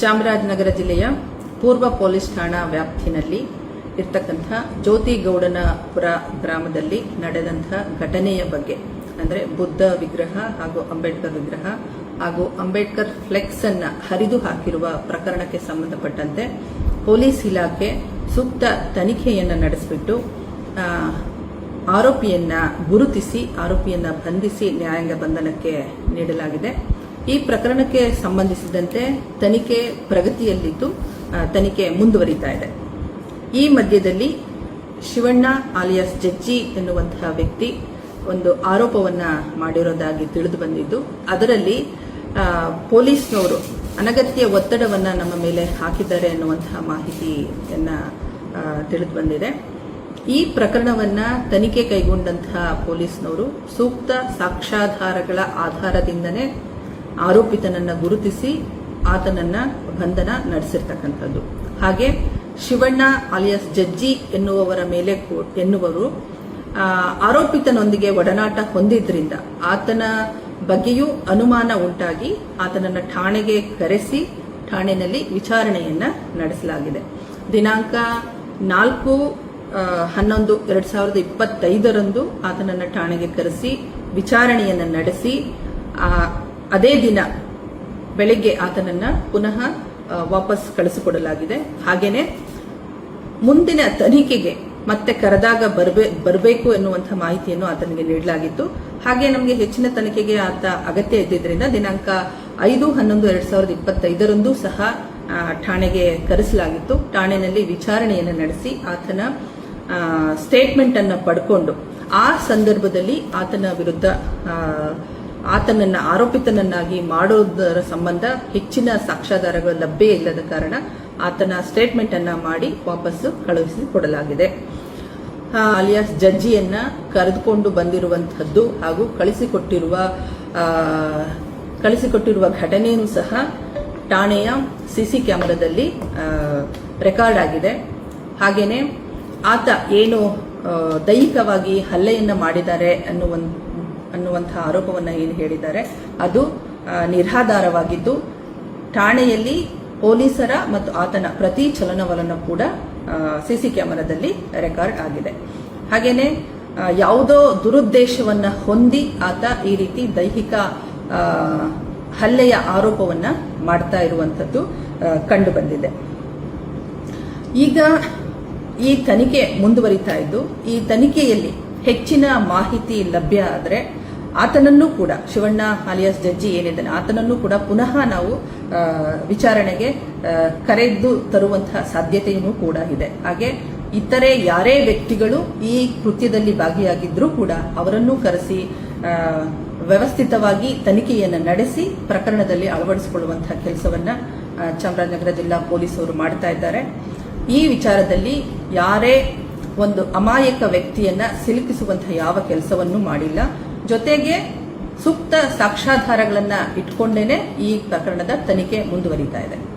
ಚಾಮರಾಜನಗರ ಜಿಲ್ಲೆಯ ಪೂರ್ವ ಪೊಲೀಸ್ ಠಾಣಾ ವ್ಯಾಪ್ತಿನಲ್ಲಿ ಇರ್ತಕ್ಕಂಥ ಜ್ಯೋತಿಗೌಡನಪುರ ಗ್ರಾಮದಲ್ಲಿ ನಡೆದಂಥ ಘಟನೆಯ ಬಗ್ಗೆ, ಅಂದರೆ ಬುದ್ಧ ವಿಗ್ರಹ ಹಾಗೂ ಅಂಬೇಡ್ಕರ್ ವಿಗ್ರಹ ಹಾಗೂ ಅಂಬೇಡ್ಕರ್ ಫ್ಲೆಕ್ಸ್ ಅನ್ನ ಹರಿದು ಹಾಕಿರುವ ಪ್ರಕರಣಕ್ಕೆ ಸಂಬಂಧಪಟ್ಟಂತೆ ಪೊಲೀಸ್ ಇಲಾಖೆ ಸೂಕ್ತ ತನಿಖೆಯನ್ನು ನಡೆಸಿಬಿಟ್ಟು ಆರೋಪಿಯನ್ನ ಗುರುತಿಸಿ, ಆರೋಪಿಯನ್ನ ಬಂಧಿಸಿ ನ್ಯಾಯಾಂಗ ಬಂಧನಕ್ಕೆ ನೀಡಲಾಗಿದೆ. ಈ ಪ್ರಕರಣಕ್ಕೆ ಸಂಬಂಧಿಸಿದಂತೆ ತನಿಖೆ ಪ್ರಗತಿಯಲ್ಲಿದ್ದು ತನಿಖೆ ಮುಂದುವರಿತಾ ಇದೆ. ಈ ಮಧ್ಯದಲ್ಲಿ ಶಿವಣ್ಣ ಆಲಿಯಾಸ್ ಜಜ್ಜಿ ಎನ್ನುವಂತಹ ವ್ಯಕ್ತಿ ಒಂದು ಆರೋಪವನ್ನ ಮಾಡಿರೋದಾಗಿ ತಿಳಿದು ಬಂದಿದ್ದು, ಅದರಲ್ಲಿ ಪೊಲೀಸ್ನವರು ಅನಗತ್ಯ ಒತ್ತಡವನ್ನ ನಮ್ಮ ಮೇಲೆ ಹಾಕಿದ್ದಾರೆ ಎನ್ನುವಂತಹ ಮಾಹಿತಿಯನ್ನ ತಿಳಿದು ಬಂದಿದೆ. ಈ ಪ್ರಕರಣವನ್ನ ತನಿಖೆ ಕೈಗೊಂಡಂತಹ ಪೊಲೀಸ್ನವರು ಸೂಕ್ತ ಸಾಕ್ಷ್ಯಾಧಾರಗಳ ಆಧಾರದಿಂದನೇ ಆರೋಪಿತನನ್ನ ಗುರುತಿಸಿ ಆತನನ್ನ ಬಂಧನ ನಡೆಸಿರ್ತಕ್ಕಂಥದ್ದು. ಹಾಗೆ ಶಿವಣ್ಣ ಅಲಿಯಾಸ್ ಜಜ್ಜಿ ಎನ್ನುವವರ ಮೇಲೆ ಎನ್ನುವರು ಆರೋಪಿತನೊಂದಿಗೆ ಒಡನಾಟ ಹೊಂದಿದ್ರಿಂದ ಆತನ ಬಗ್ಗೆಯೂ ಅನುಮಾನ ಉಂಟಾಗಿ ಆತನನ್ನ ಠಾಣೆಗೆ ಕರೆಸಿ ಠಾಣೆಯಲ್ಲಿ ವಿಚಾರಣೆಯನ್ನ ನಡೆಸಲಾಗಿದೆ. ದಿನಾಂಕ ನಾಲ್ಕು ಹನ್ನೊಂದು, ಎರಡ್ ಸಾವಿರದ ಇಪ್ಪತ್ತೈದರಂದು ಆತನನ್ನ ಠಾಣೆಗೆ ಕರೆಸಿ ವಿಚಾರಣೆಯನ್ನ ನಡೆಸಿ ಅದೇ ದಿನ ಬೆಳಿಗ್ಗೆ ಆತನನ್ನ ಪುನಃ ವಾಪಸ್ ಕಳಿಸಿಕೊಡಲಾಗಿದೆ. ಹಾಗೇನೆ ಮುಂದಿನ ತನಿಖೆಗೆ ಮತ್ತೆ ಕರೆದಾಗ ಬರಬೇ, ಬರಬೇಕು ಎನ್ನುವಂಥ ಮಾಹಿತಿಯನ್ನು ಆತನಿಗೆ ನೀಡಲಾಗಿತ್ತು. ಹಾಗೆ ನಮಗೆ ಹೆಚ್ಚಿನ ತನಿಖೆಗೆ ಆತ ಅಗತ್ಯ ಇದ್ದಿದ್ದರಿಂದ ದಿನಾಂಕ ಐದು ಹನ್ನೊಂದು ಎರಡ್ ಸಾವಿರದ ಇಪ್ಪತ್ತೈದರಂದು ಸಹ ಠಾಣೆಗೆ ಕರೆಸಲಾಗಿತ್ತು. ಠಾಣೆಯಲ್ಲಿ ವಿಚಾರಣೆಯನ್ನು ನಡೆಸಿ ಆತನ ಸ್ಟೇಟ್ಮೆಂಟ್ ಅನ್ನು ಪಡ್ಕೊಂಡು ಆ ಸಂದರ್ಭದಲ್ಲಿ ಆತನ ವಿರುದ್ಧ ಆತನನ್ನ ಆರೋಪಿತನನ್ನಾಗಿ ಮಾಡೋದರ ಸಂಬಂಧ ಹೆಚ್ಚಿನ ಸಾಕ್ಷ್ಯಾಧಾರಗಳು ಲಭ್ಯ ಇಲ್ಲದ ಕಾರಣ ಆತನ ಸ್ಟೇಟ್ಮೆಂಟ್ ಅನ್ನ ಮಾಡಿ ವಾಪಸ್ಸು ಕಳುಹಿಸಿಕೊಡಲಾಗಿದೆ. ಅಲಿಯಾಸ್ ಜಡ್ಜಿಯನ್ನ ಕರೆದುಕೊಂಡು ಬಂದಿರುವಂತಹದ್ದು ಹಾಗೂ ಕಳಿಸಿಕೊಟ್ಟಿರುವ ಕಳಿಸಿಕೊಟ್ಟಿರುವ ಘಟನೆಯೂ ಸಹ ಠಾಣೆಯ ಸಿಸಿ ಕ್ಯಾಮೆರಾದಲ್ಲಿ ರೆಕಾರ್ಡ್ ಆಗಿದೆ. ಹಾಗೇನೆ ಆತ ಏನು ದೈಹಿಕವಾಗಿ ಹಲ್ಲೆಯನ್ನ ಮಾಡಿದ್ದಾರೆ ಅನ್ನುವ ಅನ್ನುವಂತಹ ಆರೋಪವನ್ನ ಏನು ಹೇಳಿದ್ದಾರೆ, ಅದು ನಿರಾಧಾರವಾಗಿದ್ದು ಠಾಣೆಯಲ್ಲಿ ಪೊಲೀಸರ ಮತ್ತು ಆತನ ಪ್ರತಿ ಚಲನವಲನ ಕೂಡ ಸಿಸಿ ಕ್ಯಾಮೆರಾದಲ್ಲಿ ರೆಕಾರ್ಡ್ ಆಗಿದೆ. ಹಾಗೇನೆ ಯಾವುದೋ ದುರುದ್ದೇಶವನ್ನ ಹೊಂದಿ ಆತ ಈ ರೀತಿ ದೈಹಿಕ ಹಲ್ಲೆಯ ಆರೋಪವನ್ನ ಮಾಡ್ತಾ ಇರುವಂತದ್ದು ಕಂಡು ಬಂದಿದೆ ಈಗ ಈ ತನಿಖೆ ಮುಂದುವರಿತಾ ಇದ್ದು, ಈ ತನಿಖೆಯಲ್ಲಿ ಹೆಚ್ಚಿನ ಮಾಹಿತಿ ಲಭ್ಯ ಆದರೆ ಆತನನ್ನು ಕೂಡ, ಶಿವಣ್ಣ ಅಲಿಯಾಸ್ ಜಜ್ಜಿ ಏನಿದ್ದಾನೆ, ಆತನನ್ನು ಕೂಡ ಪುನಃ ನಾವು ವಿಚಾರಣೆಗೆ ಕರೆದು ತರುವಂತಹ ಸಾಧ್ಯತೆಯೂ ಕೂಡ ಇದೆ. ಹಾಗೆ ಇತರೆ ಯಾರೇ ವ್ಯಕ್ತಿಗಳು ಈ ಕೃತ್ಯದಲ್ಲಿ ಭಾಗಿಯಾಗಿದ್ರೂ ಕೂಡ ಅವರನ್ನು ಕರೆಸಿ ವ್ಯವಸ್ಥಿತವಾಗಿ ತನಿಖೆಯನ್ನು ನಡೆಸಿ ಪ್ರಕರಣದಲ್ಲಿ ಅಳವಡಿಸಿಕೊಳ್ಳುವಂತಹ ಕೆಲಸವನ್ನ ಚಾಮರಾಜನಗರ ಜಿಲ್ಲಾ ಪೊಲೀಸರು ಮಾಡ್ತಾ ಇದ್ದಾರೆ. ಈ ವಿಚಾರದಲ್ಲಿ ಯಾರೇ ಒಂದು ಅಮಾಯಕ ವ್ಯಕ್ತಿಯನ್ನ ಸಿಲುಕಿಸುವಂತಹ ಯಾವ ಕೆಲಸವನ್ನು ಮಾಡಿಲ್ಲ. ಜೊತೆಗೆ ಸೂಕ್ತ ಸಾಕ್ಷ್ಯಾಧಾರಗಳನ್ನ ಇಟ್ಕೊಂಡೇನೆ ಈ ಪ್ರಕರಣದ ತನಿಖೆ ಮುಂದುವರಿತಾ ಇದೆ.